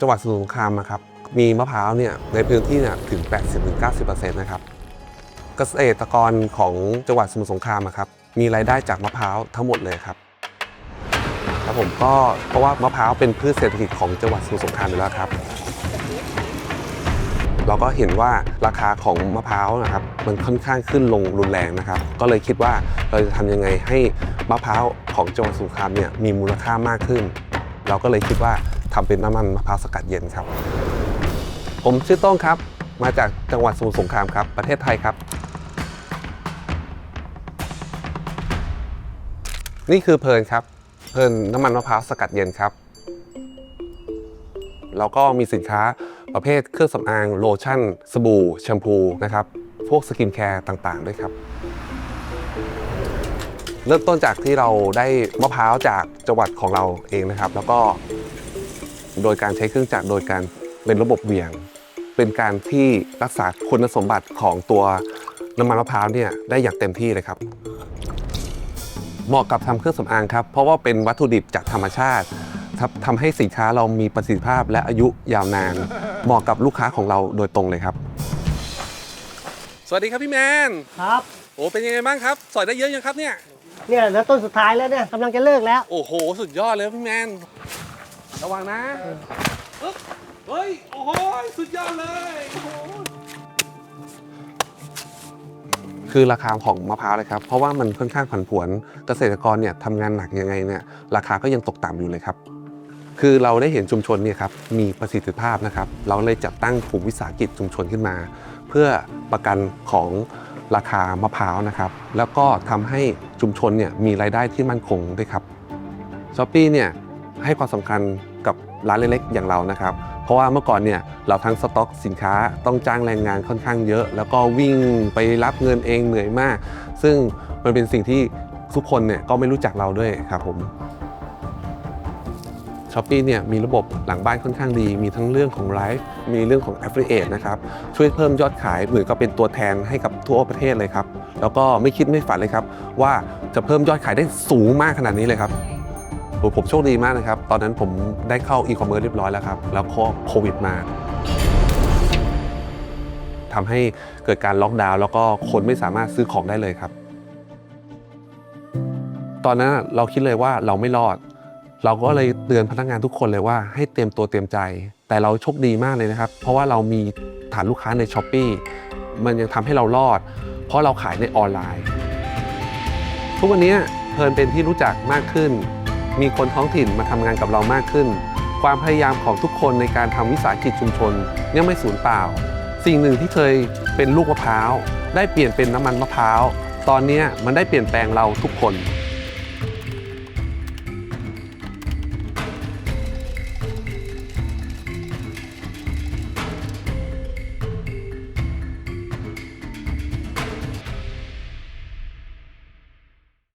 จังหวัดสมุทรสงครามนะครับมีมะพร้าวเนี่ยในพื้นที่เนี่ยถึง 80-90%นะครับเกษตรกรของจังหวัดสมุทรสงครามอะครับมีรายได้จากมะพร้าวทั้งหมดเลยครับครับผมก็เพราะว่ามะพร้าวเป็นพืชเศรษฐกิจของจังหวัดสมุทรสงครามอยู่แล้วครับ เราก็เห็นว่าราคาของมะพร้าวนะครับ มันค่อนข้างขึ้นลงรุนแรงนะครับ ก็เลยคิดว่าเราจะทำยังไงให้มะพร้าวของจังหวัดสมุทรสงครามเนี่ยมีมูลค่ามากขึ้น เราก็เลยคิดว่า ทำเป็นน้ำมันมะพร้าวสกัดเย็นครับ ผมชื่อต้งครับ มาจากจังหวัดสมุทรสงครามครับ ประเทศไทยครับ นี่คือเพลินครับ เพลินน้ำมันมะพร้าวสกัดเย็นครับ แล้วก็มีสินค้าประเภทเครื่องสำอางโลชั่น สบู่แชมพูนะครับ พวกสกินแคร์ต่างๆ ด้วยครับเริ่มต้นจากที่เราได้มะพร้าวจากจังหวัดของเราเองนะครับ แล้วก็ โดยการใช้เครื่องจักรโดยการเป็นระบบเหวี่ยง เป็นการที่รักษาคุณสมบัติของตัวน้ำมันมะพร้าวเนี่ยได้อย่างเต็มที่เลยครับ เหมาะกับทำเครื่องสำอางครับ เพราะว่าเป็นวัตถุดิบจากธรรมชาติครับทำให้สินค้าเรามีประสิทธิภาพและอายุยาวนาน เหมาะกับลูกค้าของเราโดยตรงเลยครับ สวัสดีครับพี่แมนครับโอ้เป็นยังไงบ้างครับ สอยได้เยอะยังครับเนี่ยเนี่ยแล้วต้นสุดท้ายแล้วเนี่ยกำลังจะเลิกแล้ว โอ้โห สุดยอดเลยพี่แมน ระวังนะปึ๊บเฮ้ย โอ้โหสุดยอดเลยโอ้โหคือราคาของมะพร้าวเลยครับ เพราะว่ามันค่อนข้างผันผวนเกษตรกรเนี่ยทำงานหนักยังไงเนี่ยราคาก็ยังตกต่ำอยู่เลยครับ คือเราได้เห็นชุมชนเนี่ยครับมีประสิทธิภาพนะครับ เราเลยจัดตั้งกลุ่มวิสาหกิจชุมชนขึ้นมา เพื่อประกันของราคามะพร้าวนะครับ แล้วก็ทำให้ชุมชนเนี่ยมีรายได้ที่มั่นคงด้วยครับช้อปปี้เนี่ย ให้ความสำคัญกับร้านเล็กๆ อย่างเรานะครับ เพราะว่าเมื่อก่อนเนี่ยเราทั้งสต็อกสินค้าต้องจ้างแรงงานค่อนข้างเยอะ แล้วก็วิ่งไปรับเงินเองเหนื่อยมาก ซึ่งมันเป็นสิ่งที่ทุกคนเนี่ยก็ไม่รู้จักเราด้วยครับผมช้อปปี้เนี่ยมีระบบหลังบ้านค่อนข้างดี มีทั้งเรื่องของไลฟ์มีเรื่องของ Affiliate นะครับ ช่วยเพิ่มยอดขายเหมือนกับเป็นตัวแทนให้กับทั่วประเทศเลยครับ แล้วก็ไม่คิดไม่ฝันเลยครับ ว่าจะเพิ่มยอดขายได้สูงมากขนาดนี้เลยครับ ผมโชคดีมากนะครับ ตอนนั้นผมได้เข้าอีคอมเมิร์ซเรียบร้อยแล้วครับ แล้วก็โควิดมาทำให้เกิดการล็อกดาวน์แล้วก็คนไม่สามารถซื้อของได้เลยครับ ตอนนั้นเราคิดเลยว่าเราไม่รอด เราก็เลยเตือนพนักงานทุกคนเลยว่าให้เตรียมตัวเตรียมใจ แต่เราโชคดีมากเลยนะครับ เพราะว่าเรามีฐานลูกค้าในช้อปปีมันยังทำให้เรารอด เพราะเราขายในออนไลน์ ทุกวันนี้เพลินเป็นที่รู้จักมากขึ้น มีคนท้องถิ่นมาทำงานกับเรามากขึ้น ความพยายามของทุกคนในการทำวิสาหกิจชุมชนยังไม่สูญเปล่า สิ่งหนึ่งที่เคยเป็นลูกมะพร้าวได้เปลี่ยนเป็นน้ำมันมะพร้าว ตอนนี้มันได้เปลี่ยนแปลงเราทุกคน